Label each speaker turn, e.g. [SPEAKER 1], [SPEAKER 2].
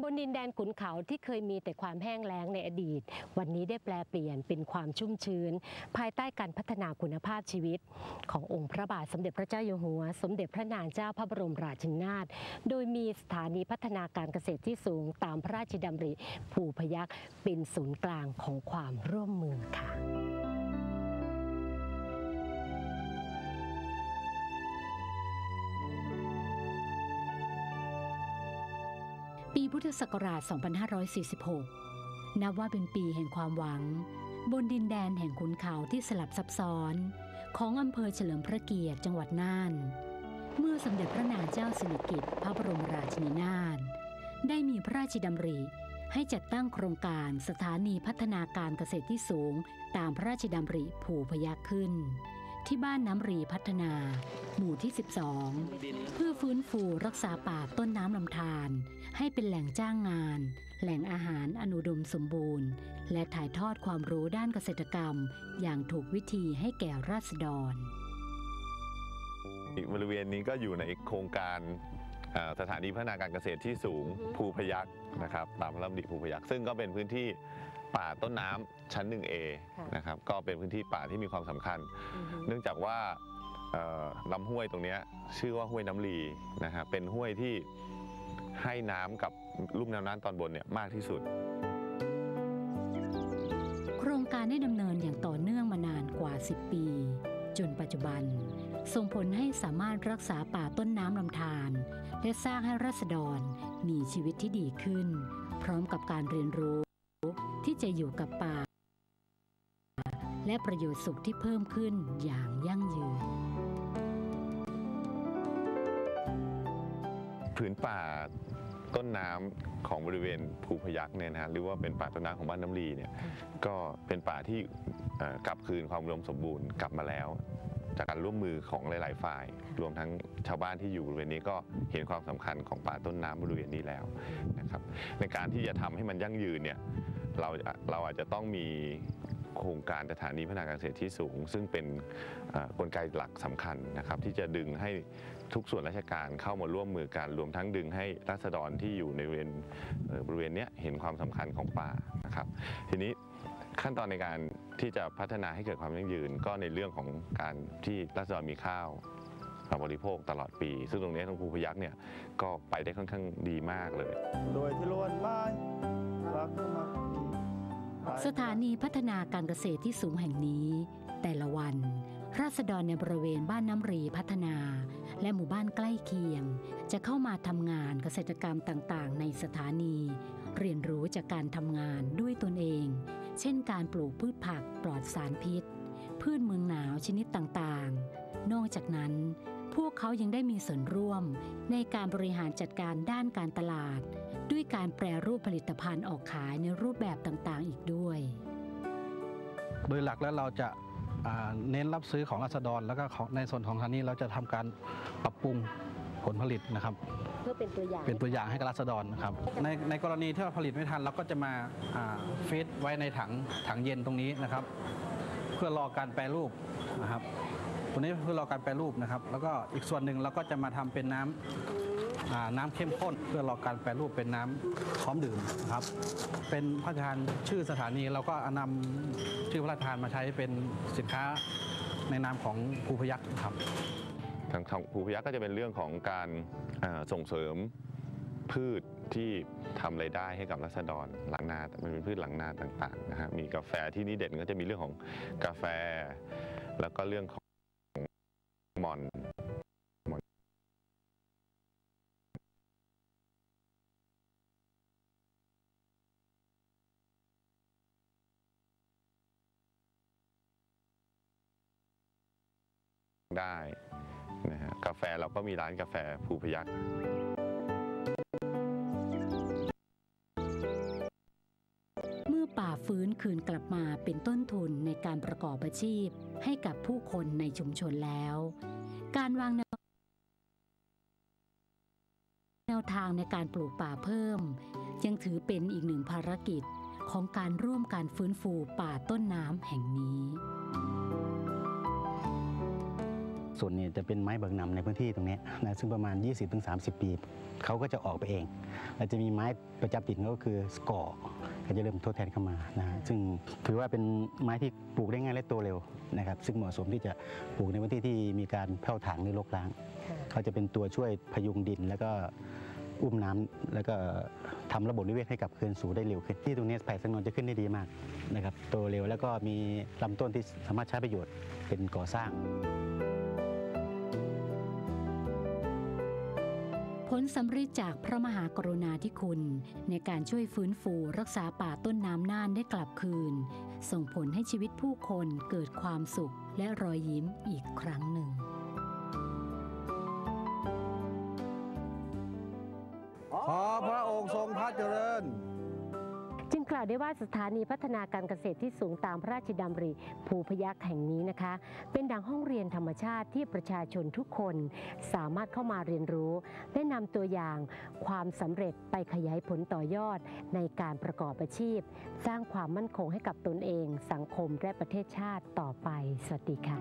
[SPEAKER 1] บนดินแดนขุนเขาที่เคยมีแต่ความแห้งแล้งในอดีต วันนี้ได้แปลเปลี่ยนเป็นความชุ่มชื้น ภายใต้การพัฒนาคุณภาพชีวิต ขององค์พระบาทสมเด็จพระเจ้าอยู่หัว สมเด็จพระนางเจ้าพระบรมราชินีนาถโดยมีสถานีพัฒนาการเกษตรที่สูงตามพระราชดำริภูพยัคฆ์เป็นศูนย์กลางของความร่วมมือค่ะ
[SPEAKER 2] ปีพุทธศักราช 2546 นับว่าเป็นปีแห่งความหวัง บนดินแดนแห่งขุนเขาที่สลับซับซ้อน ของอำเภอเฉลิมพระเกียรติจังหวัดน่าน เมื่อสมเด็จพระนางเจ้าสิริกิติ์พระบรมราชินีนาถได้มีพระราชดำริให้จัดตั้งโครงการสถานีพัฒนาการเกษตรที่สูง ตามพระราชดำริผูพยัคฆ์ขึ้น ที่บ้านน้ำรีพัฒนา หมู่ที่ 12 เพื่อฟื้นฟูรักษาป่าต้นน้ำลำธารให้เป็นแหล่งจ้างงาน แหล่งอาหารอนุดมสมบูรณ์ และถ่ายทอดความรู้ด้านเกษตรกรรม อย่างถูกวิธีให้แก่ราษฎร
[SPEAKER 3] บริเวณนี้ก็อยู่ในโครงการสถานีพัฒนาการเกษตรที่สูงภูพยัคฆ์นะครับตามพระราชดิภูพยัคฆ์ซึ่งก็เป็นพื้นที่ ป่าต้นน้ำชั้น 1A
[SPEAKER 1] ค่ะ
[SPEAKER 3] นะครับก็เป็นพื้นที่ป่าที่มีความสำคัญ เนื่องจากว่าเอ่อลำห้วยตรงเนี้ยชื่อว่าห้วยน้ำลีนะครับเป็นห้วยที่ให้น้ำกับลุ่มน้ำน่านตอนบนเนี่ยมากที่สุด
[SPEAKER 2] โครงการได้ดำเนินอย่างต่อเนื่องมานานกว่า 10 ปี จนปัจจุบัน ส่งผลให้สามารถรักษาป่าต้นน้ำลำธารและสร้างให้ราษฎรมีชีวิตที่ดีขึ้น พร้อมกับการเรียนรู้ ที่จะอยู่กับป่า และประโยชน์สุขที่เพิ่มขึ้นอย่างยั่งยืน
[SPEAKER 3] ผืนป่าต้นน้ำของบริเวณภูพยัคฆ์เนี่ยนะฮะหรือว่าเป็นป่าต้นน้ำของบ้านน้ำลีเนี่ยก็เป็นป่าที่กลับคืนความอุดมสมบูรณ์กลับมาแล้ว จากการร่วมมือของหลาย ๆ ฝ่าย รวมทั้งชาวบ้านที่อยู่บริเวณนี้ก็เห็นความสำคัญของป่าต้นน้ำบริเวณนี้แล้วนะครับในการที่จะทำให้มันยั่งยืนเนี่ย เราเราอาจจะต้องมีโครงการสถานีพัฒนาการเกษตรที่สูง ซึ่งเป็นกลไกหลักสำคัญนะครับ ที่จะดึงให้ทุกส่วนราชการเข้ามาร่วมมือกันรวมทั้งดึงให้ราษฎรที่อยู่ในบริเวณบริเวณนี้เห็นความสำคัญของป่านะครับ ทีนี้ขั้นตอนในการที่จะพัฒนาให้เกิดความยั่งยืน ก็ในเรื่องของการที่ราษฎรมีข้าว บริโภคตลอดปี ซึ่งตรงนี้ทางภูพยัคฆ์เนี่ยก็ไปได้ค่อนข้างดีมากเลย
[SPEAKER 4] โดยที่ล้วนไม้รักมัก
[SPEAKER 2] สถานีพัฒนาการเกษตรที่สูงแห่งนี้ แต่ละวัน ราษฎรในบริเวณบ้านน้ำรีพัฒนา และหมู่บ้านใกล้เคียง จะเข้ามาทำงานเกษตรกรรมต่างๆ ในสถานี เรียนรู้จากการทำงานด้วยตนเอง เช่นการปลูกพืชผักปลอดสารพิษ พืชเมืองหนาวชนิดต่างๆ นอกจากนั้น พวกเขายังได้มีส่วนร่วมในการบริหารจัดการด้านการตลาด ด้วยการแปรรูปผลิตภัณฑ์ออกขายในรูปแบบต่างๆ อีกด้วย
[SPEAKER 4] โดยหลักแล้วเราจะอ่าเน้นรับซื้อของราษฎรแล้วก็ของในส่วนของทางนี้เราจะทำการปรับปรุงผลผลิตนะครับ
[SPEAKER 1] เพื่อเป็นตัวอย่าง
[SPEAKER 4] เป็นตัวอย่างให้กับราษฎรนะครับในในกรณีที่เราผลิตไม่ทันเราก็จะมาอ่าฟีดไว้ในถังถังเย็นตรงนี้นะครับ เพื่อรอการแปรรูปนะครับ ตัวนี้เพื่อรอการแปรรูปนะครับ แล้วก็อีกส่วนหนึ่งเราก็จะมาทำเป็นน้ำอ่าน้ำเข้มข้น เพื่อรอการแปรรูปเป็นน้ำพร้อมดื่มครับเป็นพระราชทานชื่อสถานีเราก็นำชื่อพระราชทานมาใช้เป็นสินค้าในนามของภูพยัคฆ์ครับ
[SPEAKER 3] ทางทางภูพยัคฆ์ก็จะเป็นเรื่องของการาส่งเสริมพืชที่ทำไรายได้ให้กับรัษฎรหลังนา มันเป็นพืชหลังนาต่างๆนะฮะมีกาแฟที่นี่เด่นก็จะมีเรื่องของกาแฟ แล้วก็เรื่องของ หม่อนหม่อนได้นะฮะกาแฟเราก็มีร้านกาแฟภูพยัคฆ์
[SPEAKER 2] ฟื้นคืนกลับมาเป็นต้นทุนในการประกอบอาชีพ ให้กับผู้คนในชุมชนแล้ว การวางแนวแนวทางในการปลูกป่าเพิ่ม ยังถือเป็นอีกหนึ่งภารกิจของการร่วมการฟื้นฟูป่าต้นน้ำแห่งนี้
[SPEAKER 5] สนเนี่ยจะเป็นไม้เบิกนำในพื้นที่ตรงนี้นะซึ่งประมาณ 20-30 ปี เขาก็จะออกไปเอง แล้วจะมีไม้ประจำถิ่นก็คือสกอร์ ก็จะเริ่มทดแทนเข้ามานะฮะซึ่งถือว่าเป็นไม้ที่ปลูกได้ง่ายและโตเร็วนะครับ ซึ่งเหมาะสมที่จะปลูกในพื้นที่ที่มีการแผ่วถางหรือรกร้าง
[SPEAKER 1] ค่ะ
[SPEAKER 5] เขาจะเป็นตัวช่วยพยุงดินแล้วก็อุ้มน้ำแล้วก็ทำระบบนิเวศให้กลับคืนสู่ได้เร็วขึ้นที่ตรงนี้ไผ่สังนนจะขึ้นได้ดีมากนะครับโตเร็วแล้วก็มีลำต้นที่สามารถใช้ประโยชน์เป็นก่อสร้าง
[SPEAKER 2] ผลสำเร็จจากพระมหากรุณาธิคุณ ในการช่วยฟื้นฟูรักษาป่าต้นน้ำน่านได้กลับคืน ส่งผลให้ชีวิตผู้คนเกิดความสุขและรอยยิ้มอีกครั้งหนึ่ง
[SPEAKER 4] ขอพระองค์ทรงพระเจริญา
[SPEAKER 1] วได้ว่าสถานีพัฒนาการเกษตรที่สูงตามพระราชดำริภูพยัคฆ์แห่งนี้นะคะ เป็นดังห้องเรียนธรรมชาติที่ประชาชนทุกคนสามารถเข้ามาเรียนรู้ และนำตัวอย่างความสำเร็จไปขยายผลต่อยอดในการประกอบอาชีพ สร้างความมั่นคงให้กับตนเอง สังคมและประเทศชาติต่อไป สวัสดีค่ะ